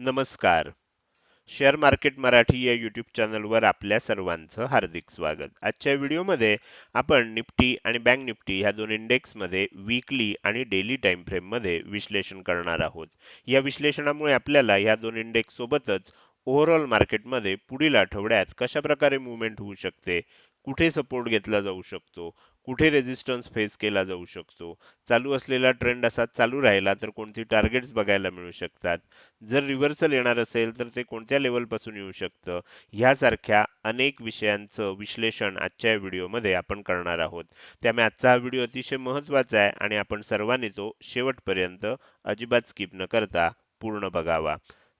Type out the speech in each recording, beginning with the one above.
नमस्कार. Share market Marathi या YouTube चॅनलवर आपल्या सर्वांचं हार्दिक स्वागत. आजच्या व्हिडिओमध्ये आपण निफ्टी आणि बँक निफ्टी ह्या दोन इंडेक्समध्ये वीकली आणि डेली टाइम फ्रेममध्ये विश्लेषण करणार आहोत. या विश्लेषणामुळे आपल्याला ह्या दोन इंडेक्स सोबतच ओव्हरऑल मार्केटमध्ये पुढील आठवड्यात कशा प्रकारे मुवमेंट होऊ शकते कुठे सपोर्ट घेतला जाऊ शकतो कुठे रेजिस्टन्स फेस केला जाऊ शकतो? चालू असलेला ट्रेंड असा चालू राहिला तर कोणती टार्गेट्स बघायला मिळू शकतात? जर रिव्हर्सल येणार असेल तर ते कोणत्या लेवलपासून येऊ शकतं? ह्यासारख्या अनेक विषयांचं विश्लेषण आजच्या या व्हिडिओमध्ये आपण करणार आहोत. त्यामुळे आजचा हा व्हिडिओ अतिशय महत्त्वाचा आहे आणि आपण सर्वांनी तो शेवटपर्यंत अजिबात स्किप न करता पूर्ण बघावा.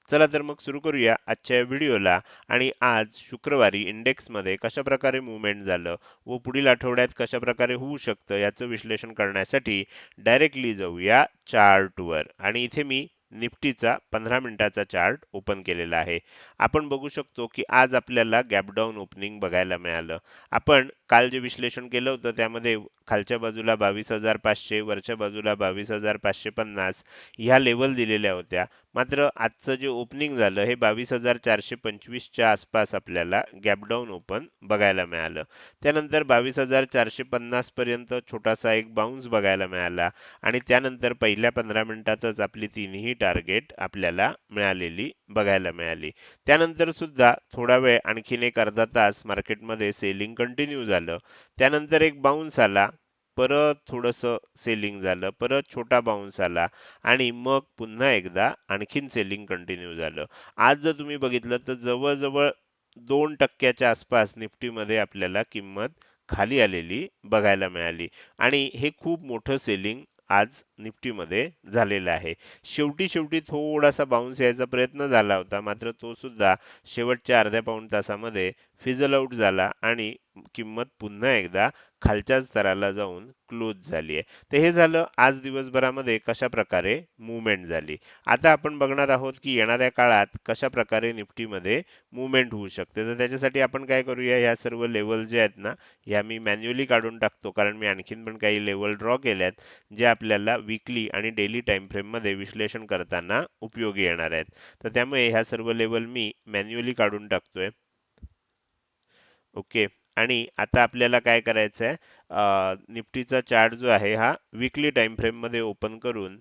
चला तर मग सुरू करूया आजच्या व्हिडिओला. आणि आज शुक्रवारी इंडेक्समध्ये कशा प्रकारे मुवमेंट झालं व पुढील आठवड्यात कशा प्रकारे होऊ शकतं याचं विश्लेषण करण्यासाठी डायरेक्टली जाऊया चार्टवर. आणि इथे मी निफ्टीचा पंधरा मिनिटाचा चार्ट ओपन केलेला आहे. आपण बघू शकतो की आज आपल्याला गॅपडाऊन ओपनिंग बघायला मिळालं. आपण काल जे विश्लेषण केलं होतं त्यामध्ये खालच्या बाजूला बावीस हजार पाचशे वरच्या बाजूला बावीस हजार पाचशे पन्नास ह्या लेवल दिलेल्या होत्या. मात्र आजचं जे ओपनिंग झालं हे बावीस हजार चारशे पंचवीसच्या आसपास आपल्याला गॅपडाऊन ओपन बघायला मिळालं. त्यानंतर बावीस हजार चारशे पन्नास पर्यंत छोटासा एक बाउन्स बघायला मिळाला आणि त्यानंतर पहिल्या पंधरा मिनिटातच आपली तिन्ही टार्गेट आपल्याला मिळालेली बघायला मिळाली. त्यानंतर सुद्धा थोडा वेळ आणखीन एक अर्धा तास मार्केटमध्ये सेलिंग कंटिन्यू झालं. त्यानंतर एक बाउन्स आला. परत थोडंसं सेलिंग झालं. परत छोटा बाउन्स आला. आणि मग पुन्हा एकदा आणखीन सेलिंग कंटिन्यू झालं. आज जर तुम्ही बघितलं तर जवळजवळ दोन टक्क्याच्या आसपास निफ्टीमध्ये आपल्याला किंमत खाली आलेली बघायला मिळाली. आणि हे खूप मोठं सेलिंग आज निफ्टीमध्ये झालेला आहे. शेवटी शेवटी थोडासा बाउन्स यायचा प्रयत्न झाला होता. मात्र तो सुद्धा शेवटच्या अर्ध्या पाऊण तासामध्ये फिजल आउट झाला आणि किंमत पुन्हा एकदा खालच्या स्तराला जाऊन क्लोज झाली आहे तर हे झालं आज दिवसभरामध्ये कशा प्रकारे मुवमेंट झाली. आता आपण बघणार आहोत की येणाऱ्या काळात कशा प्रकारे निफ्टीमध्ये मुवमेंट होऊ शकते. तर त्याच्यासाठी आपण काय करूया ह्या सर्व लेवल जे आहेत ना ह्या मी मॅन्युअली काढून टाकतो. कारण मी आणखीन पण काही लेवल ड्रॉ केल्यात जे आपल्याला विकली आणि डेली टाइम फ्रेममध्ये विश्लेषण करताना उपयोगी येणार आहेत. तर त्यामुळे ह्या सर्व लेवल मी मॅन्युअली काढून टाकतोय. ओके. आणि आता आपल्याला काय करायचं आहे निफ्टीचा चार्ट जो आहे हा विकली टाइम फ्रेममध्ये ओपन करून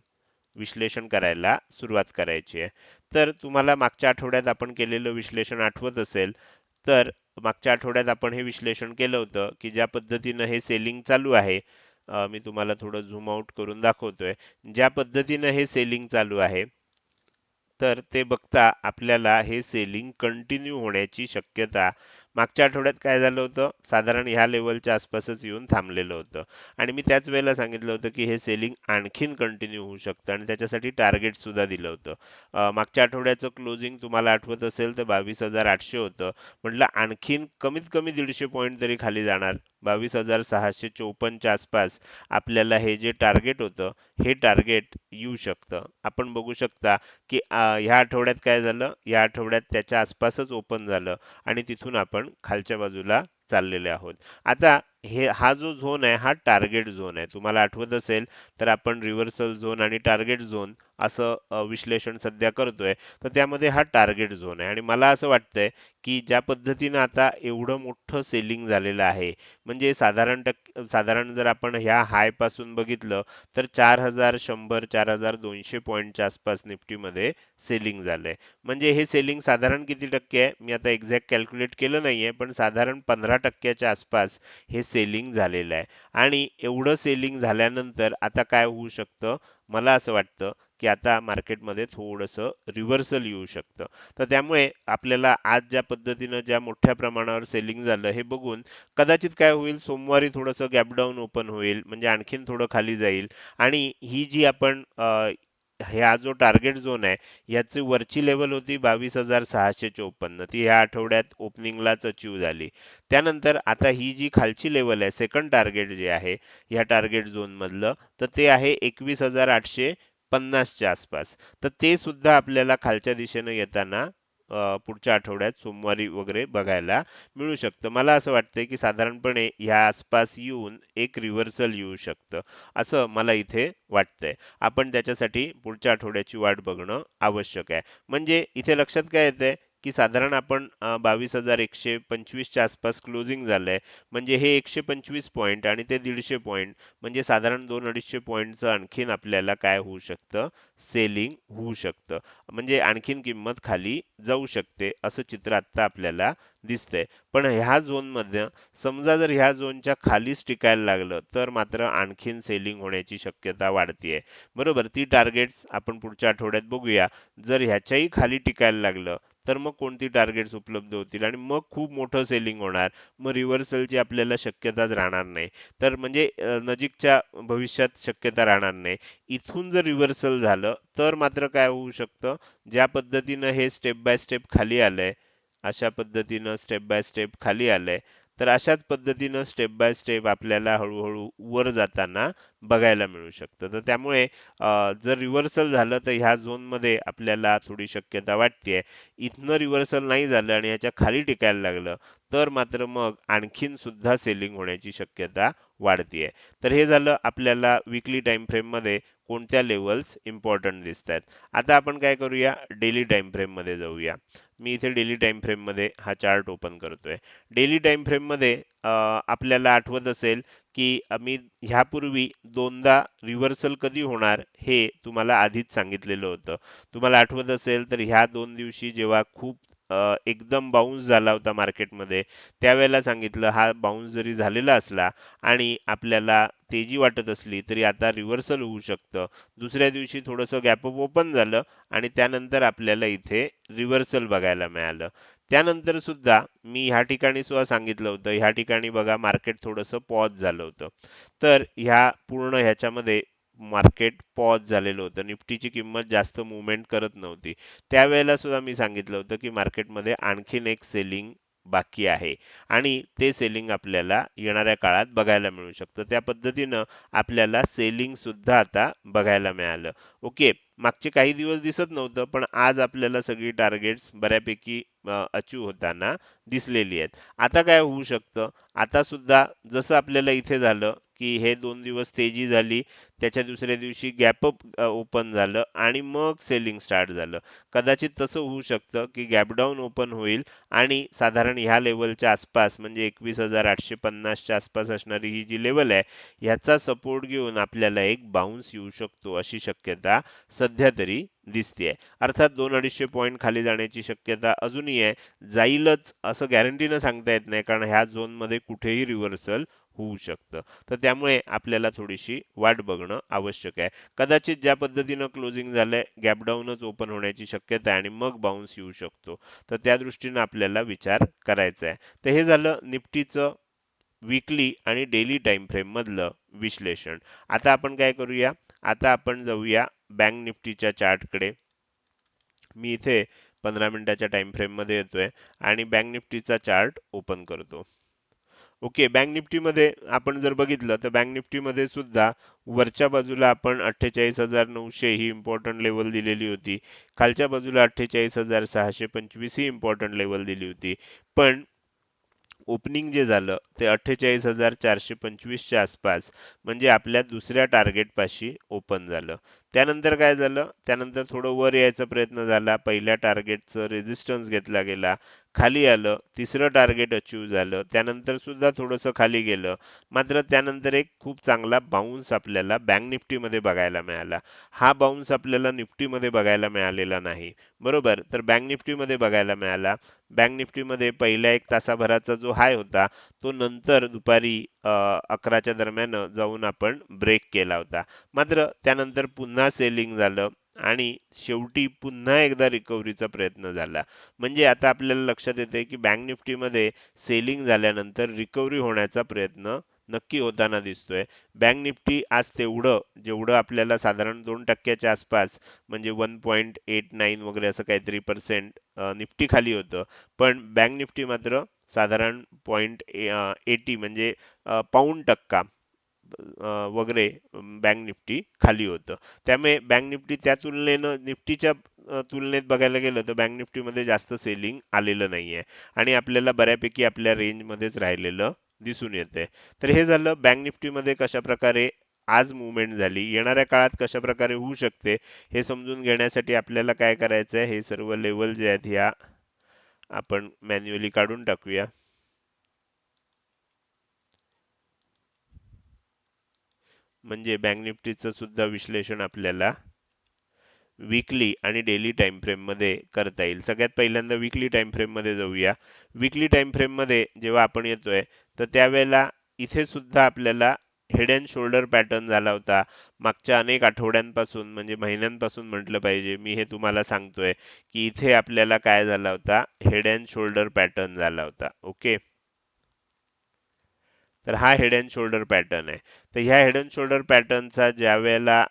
विश्लेषण करायला सुरुवात करायची आहे. तर तुम्हाला मागच्या आठवड्यात आपण केलेलं विश्लेषण आठवत असेल तर मागच्या आठवड्यात आपण हे विश्लेषण केलं होतं की ज्या पद्धतीनं हे सेलिंग चालू आहे मी तुम्हाला थोडं झूम आउट करून दाखवतोय. ज्या पद्धतीनं हे सेलिंग चालू आहे तर ते बघता आपल्याला हे सेलिंग कंटिन्यू होण्याची शक्यता मागच्या आठवड्यात काय झालं होतं? साधारण ह्या लेवलच्या आसपासच येऊन थांबलेलं होतं. आणि मी त्याच वेळेला सांगितलं होतं की हे सेलिंग आणखीन कंटिन्यू होऊ शकतं आणि त्याच्यासाठी टार्गेट सुद्धा दिलं होतं. मागच्या आठवड्याचं क्लोजिंग तुम्हाला आठवत असेल तर बावीस हजार आठशे होतं. म्हटलं आणखीन कमीत कमी दीडशे पॉईंट तरी खाली जाणार. बावीस हजार सहाशे चौपन्नच्या आसपास आपल्याला हे जे टार्गेट होतं हे टार्गेट येऊ शकतं. आपण बघू शकता की ह्या आठवड्यात काय झालं? या आठवड्यात त्याच्या आसपासच ओपन झालं आणि तिथून आपण आपण खालच्या बाजूला चाललेले आहोत. आता हे हा जो झोन आहे हा टार्गेट झोन आहे. तुम्हाला आठवत असेल तर आपण रिव्हर्सल झोन आणि टार्गेट झोन असं विश्लेषण सध्या करतोय. तर त्यामध्ये हा टार्गेट झोन आहे. आणि मला असं वाटतंय की ज्या पद्धतीनं आता एवढं मोठं सेलिंग झालेलं आहे म्हणजे साधारण टक् साधारण जर आपण ह्या हायपासून बघितलं तर चार हजार शंभर चार हजार दोनशे पॉईंटच्या आसपास निफ्टीमध्ये सेलिंग झालंय. म्हणजे हे सेलिंग साधारण किती टक्के आहे? मी आता एक्झॅक्ट कॅल्क्युलेट केलं नाहीये पण साधारण पंधरा टक्क्याच्या आसपास हे सेलिंग झालेलं आहे. आणि एवढं सेलिंग झाल्यानंतर आता काय होऊ शकतं? मला असं वाटतं की आता मार्केटमध्ये थोडंसं रिव्हर्सल येऊ शकतं. तर त्यामुळे आपल्याला आज ज्या पद्धतीनं ज्या मोठ्या प्रमाणावर सेलिंग झालं हे बघून कदाचित काय होईल सोमवारी थोडंसं गॅपडाऊन ओपन होईल म्हणजे आणखीन थोडं खाली जाईल. आणि ही जी आपण हा जो टार्गेट झोन आहे याची वरची लेवल होती बावीस हजार सहाशे चोपन्न. ती ह्या आठवड्यात ओपनिंगलाच अचीव झाली. त्यानंतर आता ही जी खालची लेवल आहे सेकंड टार्गेट जे आहे या टार्गेट झोन मधलं तर ते आहे एकवीस हजार आठशे पन्नासच्या आसपास. तर ते सुद्धा आपल्याला खालच्या दिशेनं येताना पुढच्या आठवड्यात सोमवारी वगैरे बघायला मिळू शकतं. मला असं वाटतंय की साधारणपणे ह्या आसपास येऊन एक रिव्हर्सल येऊ शकतं. असं मला इथे वाटतंय. आपण त्याच्यासाठी पुढच्या आठवड्याची वाट बघणं आवश्यक आहे. म्हणजे इथे लक्षात काय येतंय? की साधारण आपण बावीस हजार एकशे पंचवीसच्या आसपास क्लोजिंग झालंय. म्हणजे हे एकशे पंचवीस पॉईंट आणि ते दीडशे पॉईंट म्हणजे साधारण दोन अडीचशे पॉईंटचं आणखीन आपल्याला काय होऊ शकतं? सेलिंग होऊ शकतं. म्हणजे आणखीन किंमत खाली जाऊ शकते असं चित्र आता आपल्याला दिसतंय. पण ह्या झोनमध्ये समजा जर ह्या झोनच्या खालीच टिकायला लागलं तर मात्र आणखीन सेलिंग होण्याची शक्यता वाढतीये. बरोबर? ती टार्गेट्स आपण पुढच्या आठवड्यात बघूया. जर ह्याच्याही खाली टिकायला लागलं तर मग कोणती टार्गेट्स उपलब्ध होतील? आणि मग खूप मोठं सेलिंग होणार. मग रिव्हर्सलची आपल्याला शक्यताच राहणार नाही. तर म्हणजे नजीकच्या भविष्यात शक्यता राहणार नाही. इथून जर रिव्हर्सल झालं तर मात्र काय होऊ शकतं? ज्या पद्धतीनं हे स्टेप बाय स्टेप खाली आलंय अशा पद्धतीनं स्टेप बाय स्टेप खाली आलंय तर अशाच पद्धतीनं स्टेप बाय स्टेप आपल्याला हळूहळू वर जाताना बघायला मिळू शकतं. तर त्यामुळे जर रिव्हर्सल झालं तर ह्या झोनमध्ये आपल्याला थोडी शक्यता वाटतेय. इथनं रिव्हर्सल नाही झालं आणि याच्या खाली टिकायला लागलं तर मात्र मग आणखीन सुद्धा सेलिंग होण्याची शक्यता वाढतीये. तर हे झालं आपल्याला विकली टाइम फ्रेममध्ये कोणत्या लेवल्स इम्पॉर्टंट दिसत आहेत आता आपण काय करूया? डेली टाइम फ्रेममध्ये जाऊया. मी इथे डेली टाइम फ्रेममध्ये हा चार्ट ओपन करतोय. डेली टाइम फ्रेममध्ये आपल्याला आठवत असेल की मी ह्यापूर्वी दोनदा रिव्हर्सल कधी होणार हे तुम्हाला आधीच सांगितलेलं होतं. तुम्हाला आठवत असेल तर ह्या दोन दिवशी जेव्हा खूप एकदम बाउन्स झाला होता मार्केटमध्ये त्यावेळेला सांगितलं हा बाउन्स जरी झालेला असला आणि आपल्याला तेजी वाटत असली तरी आता रिव्हर्सल होऊ शकतं. दुसऱ्या दिवशी थोडंसं गॅपअप ओपन झालं आणि त्यानंतर आपल्याला इथे रिव्हर्सल बघायला मिळालं. त्यानंतर सुद्धा मी ह्या ठिकाणी सुद्धा सांगितलं होतं ह्या ठिकाणी बघा मार्केट थोडंसं पॉज झालं होतं. तर ह्या पूर्ण ह्याच्यामध्ये मार्केट पॉज झालेलं होतं. निफ्टीची किंमत जास्त मुवमेंट करत नव्हती. त्यावेळेला सुद्धा मी सांगितलं होतं की मार्केटमध्ये आणखीन एक सेलिंग बाकी आहे. आणि ते सेलिंग आपल्याला येणाऱ्या काळात बघायला मिळू शकतं. त्या पद्धतीनं आपल्याला सेलिंग सुद्धा आता बघायला मिळालं. ओके मागचे काही दिवस दिसत नव्हतं पण आज आपल्याला सगळी टार्गेट्स बऱ्यापैकी अचीव होताना दिसलेली आहेत. आता काय होऊ शकतं? आता सुद्धा जसं आपल्याला इथे झालं की हे दोन दिवस तेजी झाली त्याच्या दुसऱ्या दिवशी गॅपअप ओपन झालं आणि मग सेलिंग स्टार्ट झालं. कदाचित तसं होऊ शकतं की गॅपडाऊन ओपन होईल आणि साधारण ह्या लेवलच्या आसपास म्हणजे एकवीस हजार आठशे पन्नासच्या आसपास असणारी ही जी लेवल आहे ह्याचा सपोर्ट घेऊन आपल्याला एक बाउन्स येऊ शकतो अशी शक्यता सध्या तरी दिसतेय. अर्थात दोन अडीचशे पॉईंट खाली जाण्याची शक्यता अजूनही आहे. जाईलच असं गॅरंटीनं सांगता येत नाही कारण ह्या झोनमध्ये कुठेही रिव्हर्सल होऊ शकतं. तर त्यामुळे आपल्याला थोडीशी वाट बघणं आवश्यक आहे. कदाचित ज्या पद्धतीनं क्लोजिंग झालंय गॅपडाऊनच ओपन होण्याची शक्यता आहे आणि मग बाउन्स येऊ शकतो. तर त्या दृष्टीनं आपल्याला विचार करायचा आहे. तर हे झालं निफ्टीचं वीकली आणि डेली टाइम फ्रेम मधलं विश्लेषण. आता आपण काय करूया? आता आपण जाऊया बँक निफ्टीच्या चार्टकडे. मी इथे पंधरा मिनिटाच्या टाइम फ्रेममध्ये येतोय आणि बँक निफ्टीचा चार्ट ओपन करतो. ओके बँक निफ्टीमध्ये आपण जर बघितलं तर बँक निफ्टीमध्ये सुद्धा वरच्या बाजूला आपण अठ्ठेचाळीस हजार नऊशे ही इम्पॉर्टंट लेवल दिलेली होती. खालच्या बाजूला अठ्ठेचाळीस हजार सहाशे पंचवीस ही इम्पॉर्टंट लेवल दिली होती. पण ओपनिंग जे झालं ते अठ्ठेचाळीस हजार चारशे पंचवीसच्या आसपास म्हणजे आपल्या दुसऱ्या टार्गेट पाशी ओपन झालं. त्यानंतर काय झालं? त्यानंतर थोडं वर यायचा प्रयत्न झाला. पहिल्या टार्गेटचं रेजिस्टन्स घेतला गेला. खाली आलं तिसरं टार्गेट अचीव झालं त्यानंतर सुद्धा थोडंसं खाली गेलं. मात्र त्यानंतर एक खूप चांगला बाउन्स आपल्याला बँक निफ्टीमध्ये बघायला मिळाला. हा बाउन्स आपल्याला निफ्टीमध्ये बघायला मिळालेला नाही. बरोबर? तर बँक निफ्टीमध्ये बघायला मिळाला. बँक निफ्टीमध्ये पहिल्या एक तासाभराचा जो हाय होता तो नंतर दुपारी अकराच्या दरम्यान जाऊन आपण ब्रेक केला होता. मात्र त्यानंतर पुन्हा सेलिंग झालं. आणि शेवटी पुन्हा एकदा रिकव्हरीचा प्रयत्न झाला. म्हणजे आता आपल्याला लक्षात येते की बँक निफ्टीमध्ये सेलिंग झाल्यानंतर रिकव्हरी होण्याचा प्रयत्न नक्की होताना दिसतोय. बँक निफ्टी आज तेवढं जेवढं आपल्याला साधारण दोन टक्क्याच्या आसपास म्हणजे वन पॉईंट एट नाईन वगैरे असं काहीतरी पर्सेंट निफ्टी खाली होतं. पण बँक निफ्टी मात्र साधारण पॉईंट एटी म्हणजे पाऊण टक्का. वगैरे बँक निफ्टी खाली होतं. त्यामुळे बँक निफ्टी त्या तुलनेनं निफ्टीच्या तुलनेत बघायला गेलं तर बँक निफ्टीमध्ये जास्त सेलिंग आलेलं नाहीये. आणि आपल्याला बऱ्यापैकी आपल्या रेंजमध्येच राहिलेलं दिसून येते तर हे झालं बँक निफ्टीमध्ये कशा प्रकारे आज मुवमेंट झाली येणाऱ्या काळात कशा प्रकारे होऊ शकते हे समजून घेण्यासाठी आपल्याला काय करायचं आहे हे सर्व लेवल जे आहेत ह्या आपण मॅन्युअली काढून टाकूया. म्हणजे बँक निफ्टीचं सुद्धा विश्लेषण आपल्याला विकली आणि डेली टाइम फ्रेममध्ये करता येईल. सगळ्यात पहिल्यांदा विकली टाइम फ्रेममध्ये जाऊया. विकली टाइम फ्रेममध्ये जेव्हा आपण येतोय तर त्यावेळेला इथे सुद्धा आपल्याला हेड अँड शोल्डर पॅटर्न झाला होता. मागच्या अनेक आठवड्यांपासून म्हणजे महिन्यांपासून म्हटलं पाहिजे. मी हे तुम्हाला सांगतोय की इथे आपल्याला काय झाला होता? हेड अँड शोल्डर पॅटर्न झाला होता. ओके तर हा हेड अँड शोल्डर पॅटर्न आहे. तर ह्या हेड अँड शोल्डर पॅटर्नचा ज्या वेळेला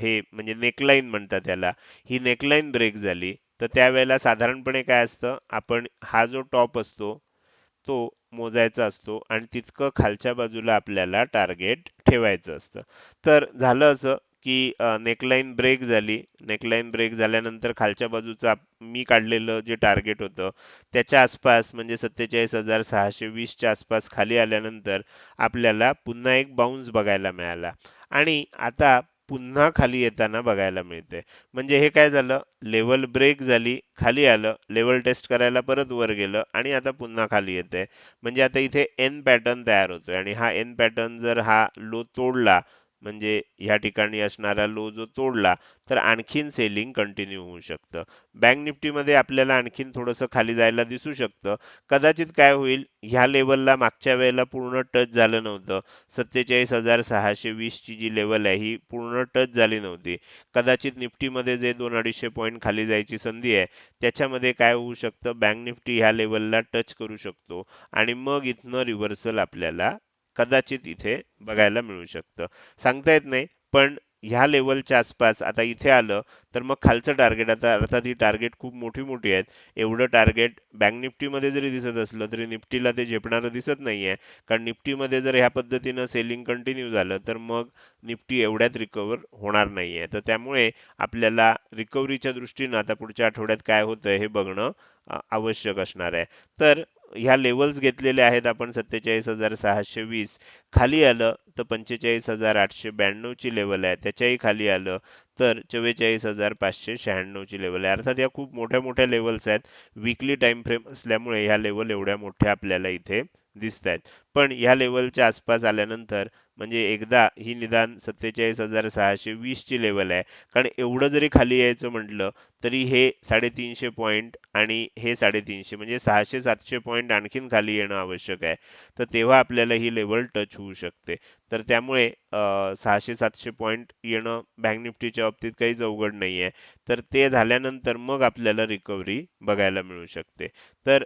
हे म्हणजे नेकलाईन म्हणतात त्याला ही नेकलाईन ब्रेक झाली तर त्यावेळेला साधारणपणे काय असतं आपण हा जो टॉप असतो तो मोजायचा असतो आणि तितकं खालच्या बाजूला आपल्याला टार्गेट ठेवायचं असतं. तर झालं असं की नेकलाईन ब्रेक झाली. नेकलाईन ब्रेक झाल्यानंतर खालच्या बाजूचा मी काढलेलं जे टार्गेट होतं त्याच्या आसपास म्हणजे सत्तेचाळीस हजार सहाशे वीसच्या आसपास खाली आल्यानंतर आपल्याला पुन्हा एक बाउन्स बघायला मिळाला. आणि आता पुन्हा खाली येताना बघायला मिळते म्हणजे हे काय झालं? लेवल ब्रेक झाली खाली आलं लेवल टेस्ट करायला परत वर गेलं आणि आता पुन्हा खाली येते म्हणजे आता इथे एन पॅटर्न तयार होतोय आणि हा एन पॅटर्न जर हा लो तोडला म्हणजे ह्या ठिकाणी असणारा लो जो तोडला तर आणखीन सेलिंग कंटिन्यू होऊ शकतं. बँक निफ्टीमध्ये आपल्याला आणखीन थोडंसं खाली जायला दिसू शकतं. कदाचित काय होईल ह्या लेवलला मागच्या वेळेला पूर्ण टच झालं नव्हतं. सत्तेचाळीस हजार सहाशे वीसची जी लेवल आहे ही पूर्ण टच झाली नव्हती. कदाचित निफ्टीमध्ये जे दोन अडीचशे पॉईंट खाली जायची संधी आहे त्याच्यामध्ये काय होऊ शकतं बँक निफ्टी ह्या लेवलला टच करू शकतो. आणि मग इथनं रिव्हर्सल आपल्याला कदाचित इथे बघायला मिळू शकतं. सांगता येत नाही पण ह्या लेवलच्या आसपास आता इथे आलं तर मग खालचं टार्गेट आता अर्थात ही टार्गेट खूप मोठी मोठी आहेत. एवढं टार्गेट बँक निफ्टीमध्ये जरी दिसत असलं तरी निफ्टीला ते झेपणारं दिसत नाहीये. कारण निफ्टीमध्ये जर ह्या पद्धतीनं सेलिंग कंटिन्यू झालं तर मग निफ्टी एवढ्यात रिकवर होणार नाहीये. तर त्यामुळे आपल्याला रिकव्हरीच्या दृष्टीनं आता पुढच्या आठवड्यात काय होतंय हे बघणं आवश्यक असणार आहे. तर ह्या लेवल्स घेतलेले आहेत आपण सत्तेचाळीस हजार सहाशे वीस. खाली आलं तर पंचेचाळीस हजार आठशे ब्याण्णव ची लेवल आहे. त्याच्याही खाली आलं तर चव्वेचाळीस हजार पाचशे शहाण्णव ची लेवल आहे. अर्थात या खूप मोठ्या मोठ्या लेवल्स आहेत. विकली टाइम फ्रेम असल्यामुळे ह्या लेवल एवढ्या मोठ्या आपल्याला इथे दिसत आहेत पण ह्या लेवलच्या आसपास आल्यानंतर म्हणजे एकदा ही निदान सत्तेचाळीस हजार सहाशे वीस ची लेवल आहे. कारण एवढं जरी खाली यायचं म्हटलं तरी हे साडेतीनशे पॉईंट आणि हे साडेतीनशे म्हणजे सहाशे सातशे पॉईंट आणखीन खाली येणं आवश्यक आहे. तर तेव्हा आपल्याला ही लेवल टच होऊ शकते. तर त्यामुळे सहाशे सातशे पॉईंट येणं बँक निफ्टीच्या बाबतीत काहीच अवघड नाहीये. तर ते झाल्यानंतर मग आपल्याला रिकव्हरी बघायला मिळू शकते. तर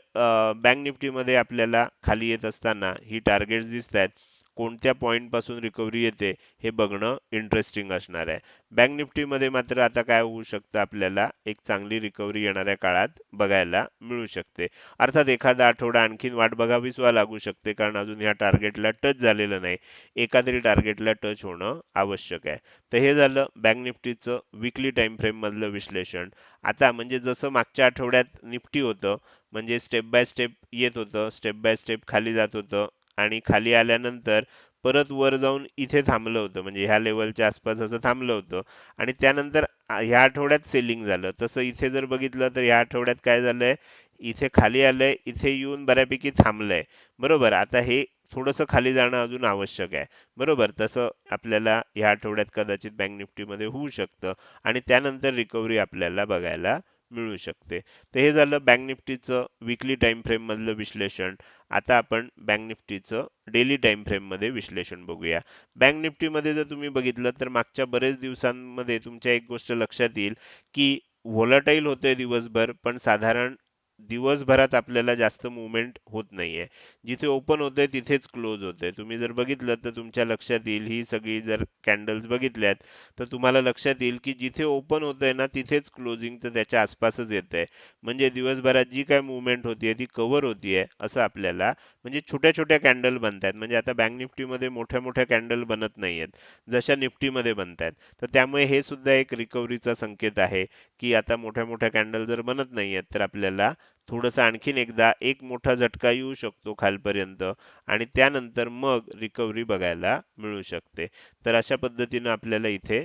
बँक निफ्टीमध्ये आपल्याला खाली येत असताना ही टार्गेट्स दिसत आहेत कोणत्या पॉईंटपासून रिकव्हरी येते हे बघणं इंटरेस्टिंग असणार आहे. बँक निफ्टीमध्ये मात्र आता काय होऊ शकतं आपल्याला? एक चांगली रिकव्हरी येणाऱ्या काळात बघायला मिळू शकते. अर्थात एखादा आठवडा आणखीन वाट बघावीच वा लागू शकते कारण अजून या टार्गेटला टच झालेलं नाही. एका तरी टार्गेटला टच होणं आवश्यक आहे. तर हे झालं बँक निफ्टीचं विकली टाइम फ्रेम मधलं विश्लेषण. आता म्हणजे जसं मागच्या आठवड्यात निफ्टी होतं म्हणजे स्टेप बाय स्टेप येत होतं स्टेप बाय स्टेप खाली जात होतं आणि खाली आल्यानंतर परत वर जाऊन इथे थांबलं होतं. म्हणजे ह्या लेवलच्या आसपास असं थांबलं होतं. आणि त्यानंतर ह्या आठवड्यात सेलिंग झालं. तसं इथे जर बघितलं तर ह्या आठवड्यात काय झालंय? इथे खाली आलंय इथे येऊन बऱ्यापैकी थांबलंय. बरोबर? आता हे थोडंसं खाली जाणं अजून आवश्यक आहे. बरोबर? तसं आपल्याला ह्या आठवड्यात कदाचित बँक निफ्टीमध्ये होऊ शकतं. आणि त्यानंतर रिकव्हरी आपल्याला बघायला मिळू शकते. तर हे झालं बँक निफ्टीचं विकली टाइम फ्रेममधलं विश्लेषण. आता आपण बँक निफ्टीचं डेली टाइम फ्रेममध्ये विश्लेषण बघूया. बँक निफ्टीमध्ये जर तुम्ही बघितलं तर मागच्या बरेच दिवसांमध्ये तुमच्या एक गोष्ट लक्षात येईल की व्होलाटाईल होते दिवसभर पण साधारण दिवसभरात आपल्याला जास्त मुवमेंट होत नाहीये. जिथे ओपन होते तिथेच क्लोज होते तुम्ही जर बघितलं तर तुमच्या लक्षात येईल ही सगळी जर कॅन्डल्स बघितल्यात तर तुम्हाला लक्षात येईल की जिथे ओपन होतंय ना तिथेच क्लोजिंगचं त्याच्या आसपासच येतंय. म्हणजे दिवसभरात जी काय मुवमेंट होतीये ती कव्हर होतीये असं आपल्याला म्हणजे छोट्या छोट्या कॅन्डल बनतायत. म्हणजे आता बँक निफ्टीमध्ये मोठ्या मोठ्या कॅन्डल बनत नाहीयेत जशा निफ्टीमध्ये बनतायत. तर त्यामुळे हे सुद्धा एक रिकव्हरीचा संकेत आहे की आता मोठ्या मोठ्या कॅन्डल जर बनत नाहीयेत तर आपल्याला थोडंसं आणखीन एकदा एक मोठा झटका येऊ शकतो खालपर्यंत आणि त्यानंतर मग रिकव्हरी बघायला मिळू शकते. तर अशा पद्धतीनं आपल्याला इथे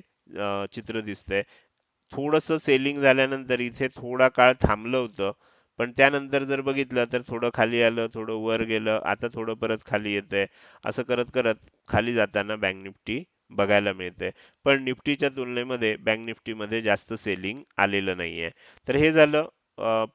चित्र दिसतंय. थोडंसं सेलिंग झाल्यानंतर इथे थोडा काळ थांबलं होतं पण त्यानंतर जर बघितलं तर थोडं खाली आलं थोडं वर गेलं आता थोडं परत खाली येतंय. असं करत करत खाली जाताना बँक निफ्टी बघायला मिळते पण निफ्टीच्या तुलनेमध्ये बँक निफ्टीमध्ये जास्त सेलिंग आलेलं नाहीये. तर हे झालं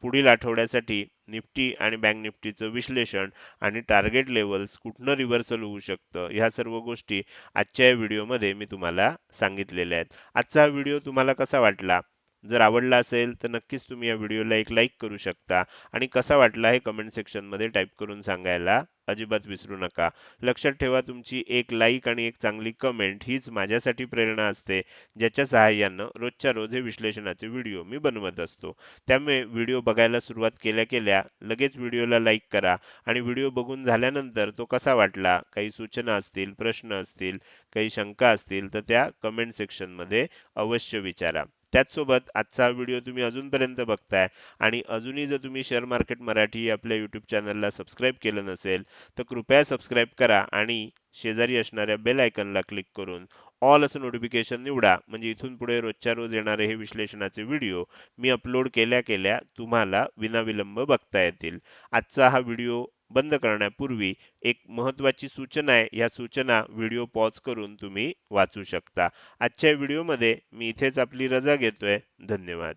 पुढील आठवड्यासाठी निफ्टी आणि बँक निफ्टीचं विश्लेषण आणि टार्गेट लेवल्स कुठनं रिव्हर्सल होऊ शकतं ह्या सर्व गोष्टी आजच्या या व्हिडिओमध्ये मी तुम्हाला सांगितलेल्या आहेत. आजचा हा व्हिडिओ तुम्हाला कसा वाटला? जर आवडला असेल तर नक्कीच तुम्ही या व्हिडिओला एक लाईक करू शकता आणि कसा वाटला हे कमेंट सेक्शनमध्ये टाईप करून सांगायला अजिबात विसरू नका. लक्षात ठेवा तुमची एक लाईक आणि एक चांगली कमेंट हीच माझ्यासाठी प्रेरणा असते ज्याच्या सहाय्यानं रोजच्या रोज हे विश्लेषणाचे व्हिडिओ मी बनवत असतो. त्यामुळे व्हिडिओ बघायला सुरुवात केल्या केल्या लगेच व्हिडिओला लाईक करा आणि व्हिडिओ बघून झाल्यानंतर तो कसा वाटला काही सूचना असतील प्रश्न असतील काही शंका असतील तर त्या कमेंट सेक्शनमध्ये अवश्य विचारा. त्याचसोबत आजचा हा व्हिडिओ तुम्ही अजूनपर्यंत बघताय. आणि अजूनही जर तुम्ही शेअर मार्केट मराठी आपल्या यूट्यूब चॅनलला सबस्क्राईब केलं नसेल तर कृपया सबस्क्राईब करा आणि शेजारी असणाऱ्या बेल आयकनला क्लिक करून ऑल असं नोटिफिकेशन निवडा. म्हणजे इथून पुढे रोजच्या रोज येणारे हे विश्लेषणाचे व्हिडिओ मी अपलोड केल्या केल्या तुम्हाला विनाविलंब बघता येतील. आजचा हा व्हिडिओ बंद करण्यापूर्वी एक महत्त्वाची सूचना आहे. या सूचना व्हिडिओ पॉज करून तुम्ही वाचू शकता. आजच्या व्हिडिओमध्ये मी इथेच आपली रजा घेतोय. धन्यवाद.